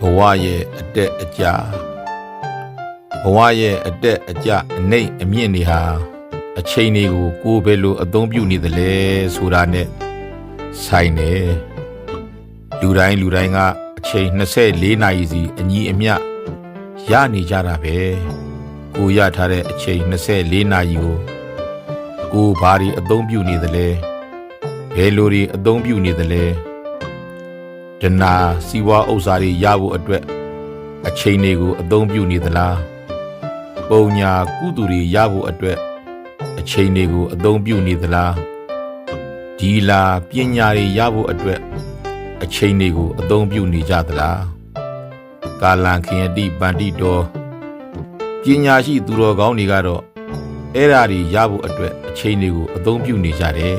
ဘဝရဲ့အတက်အကျဘဝရဲ့အတက်အကျအနှိမ့်အမြင့်တွေဟာအချိန်တွေကိုကိုယ်ပဲလို့အသုံးပြုနေသလဲဆိုတာနဲ့ဆိုင်တယ်လူတိုင်းလူတိုင်းကအချိန်24နာရီစီအညီအမျှရနေကြတာပဲကိုရထားတဲ့အချိန်24နာရီကိုကိုဘာတွေအသုံးပြုနေသလဲဘယ်လိုတွေအသုံးပြုနေသလဲ ဒနာစီဝါဥစ္စာတွေရဖို့အတွက်အချိန်တွေကိုအသုံးပြုနေသလားပုံညာကုသူတွေရဖို့အတွက်အချိန်တွေကိုအသုံးပြုနေသလားဒီလာပညာတွေရဖို့အတွက်အချိန်တွေကိုအသုံးပြုနေကြသလားကာလံခင်ယတိပန္တိတော်ပညာရှိသူတော်ကောင်းတွေကတော့အဲ့ဓာတွေရဖို့အတွက်အချိန်တွေကိုအသုံးပြုနေကြတယ်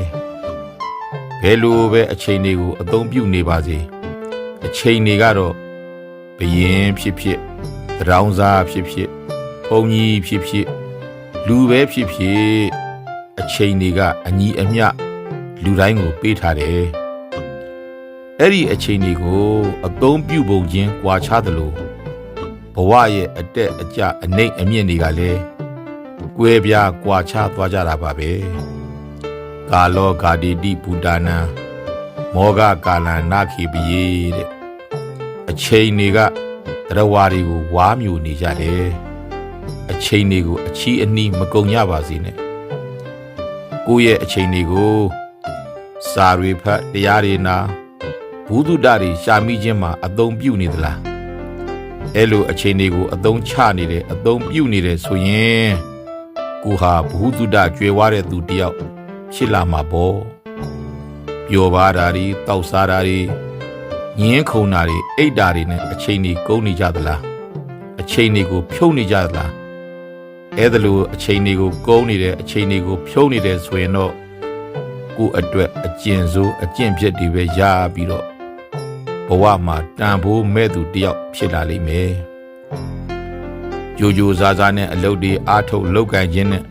ဘယ်လိုပဲအချိန်တွေကိုအသုံးပြုနေပါစေ အချိန်တွေကတော့ဘယင်ဖြစ်ဖြစ်တရောင်းစားဖြစ်ဖြစ်ဘုံကြီးဖြစ်ဖြစ်လူပဲဖြစ်ဖြစ်အချိန်တွေကအညီအမျှလူတိုင်းကိုပေးထားတယ်အဲ့ဒီအချိန်တွေကိုအသုံးပြုပုံချင်းကြွာချသလိုဘဝရဲ့အတက်အကျအနှိမ့်အမြင့်တွေကလည်းကွဲပြားကြွာချသွားကြတာပါပဲကာလောဂာတိတိဘူတာနံမောဂကာလံနာခိပယေတဲ့ အချိန်တွေကတရဝါတွေကိုဝါမျိုးနေကြတယ်အချိန်တွေကိုအချီးအနှီးမကုံရပါစေနဲ့ကိုယ့်ရဲ့အချိန်တွေကိုစာတွေဖတ်တရားတွေနာဘူးတုဒ္ဒတွေရှာမိခြင်းမှာအသုံးပြုနေသလားအဲ့လိုအချိန်တွေကိုအသုံးချနေတယ်အသုံးပြုနေတယ်ဆိုရင်ကိုဟာဘူးတုဒ္ဒကျွယ်ဝတဲ့သူတယောက်ဖြစ်လာမှာပေါ့ပျော်ပါတာတွေတောက်စားတာတွေ ငင်းခုန်တာတွေအိတ်တာတွေနဲ့အချိန်တွေကုန်နေကြသလားအချိန်တွေကိုဖြုံးနေကြသလားအဲ့ဒါလိုအချိန်တွေကိုကုန်နေတယ်အချိန်တွေကိုဖြုံးနေတယ်ဆိုရင်တော့ကိုယ့်အတွက်အကျင့်စိုးအကျင့်ဖြစ်တွေပဲရပြီးတော့ဘဝမှာတန်ဖိုးမဲ့သူတယောက်ဖြစ်လာလိမ့်မယ်ကြိုကြိုစားစားနဲ့အလုပ်တွေအားထုတ်လုပ်ကင်ခြင်းနဲ့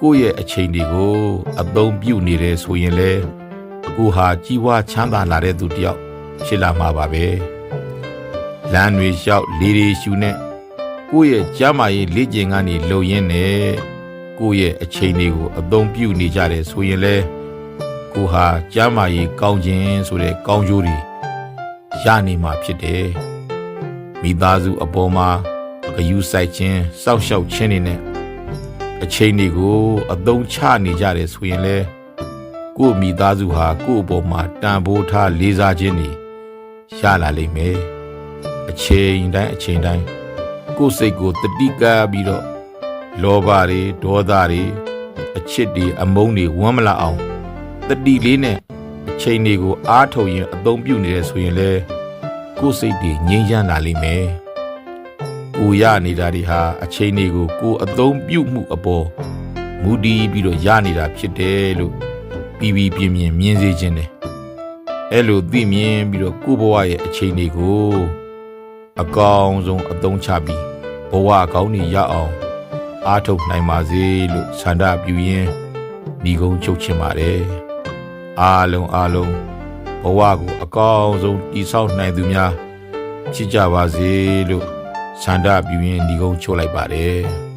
ကိုယ့်ရဲ့အချိန်တွေကိုအသုံးပြုနေတယ်ဆိုရင်လေကိုဟာကြီးဝါချမ်းသာလာတဲ့သူတယောက် ဖြစ်လာမှာပါပဲလမ်းတွေလျှောက်လေတွေရှူနဲ့ကိုယ့်ရဲ့ကျမ်းမာရေးလေ့ကျင့်ခန်းတွေလုပ်ရင်းနဲ့ကိုယ့်ရဲ့အချိန်တွေကိုအသုံးပြုနေကြတယ်ဆိုရင်လေကိုဟာကျမ်းမာရေးကောင်းခြင်းဆိုတဲ့ကောင်းကျိုးတွေရနေမှာဖြစ်တယ်မိသားစုအပေါ်မှာဂယုစိုက်ခြင်းစောက်ရှောက်ခြင်းတွေနဲ့အချိန်တွေကိုအသုံးချနေကြတယ်ဆိုရင်လေကိုယ့်မိသားစုဟာကိုယ့်အပေါ်မှာတန်ဖိုးထားလေးစားခြင်းတွေ ရလာလိမ့်မယ်အချိန်တိုင်းအချိန်တိုင်းကိုယ့်စိတ်ကိုတတိကပ်ပြီးတော့လောဘတွေဒေါသတွေအချစ်တွေအမုန်းတွေဝမ်းမလာအောင်တတိလေးနဲ့အချိန်တွေကိုအားထုတ်ရင်အသုံးပြုနေတယ်ဆိုရင်လေကိုယ်စိတ်တွေငြိမ်းချမ်းလာလိမ့်မယ်ကိုရနေတာတွေဟာအချိန်တွေကိုကိုယ်အသုံးပြုမှုအပေါ်မူတည်ပြီးတော့ရနေတာဖြစ်တယ်လို့ပြီးပြီးပြင်းပြင်းမြင်စေခြင်းတယ် အဲ့လိုသိမြင်ပြီးတော့ကိုယ့်ဘဝရဲ့အချိန်တွေကိုအကောင်ဆုံးအသုံးချပြီးဘဝကောင်းတွေရအောင်အားထုတ်နိုင်ပါစေလို့ဆန္ဒပြုရင်းညီကုန်းချုပ်ချင်ပါတယ်အားလုံးအားလုံးဘဝကိုအကောင်းဆုံးတည်ဆောက်နိုင်သူများဖြစ်ကြပါစေလို့ဆန္ဒပြုရင်းညီကုန်းချုပ်လိုက်ပါတယ်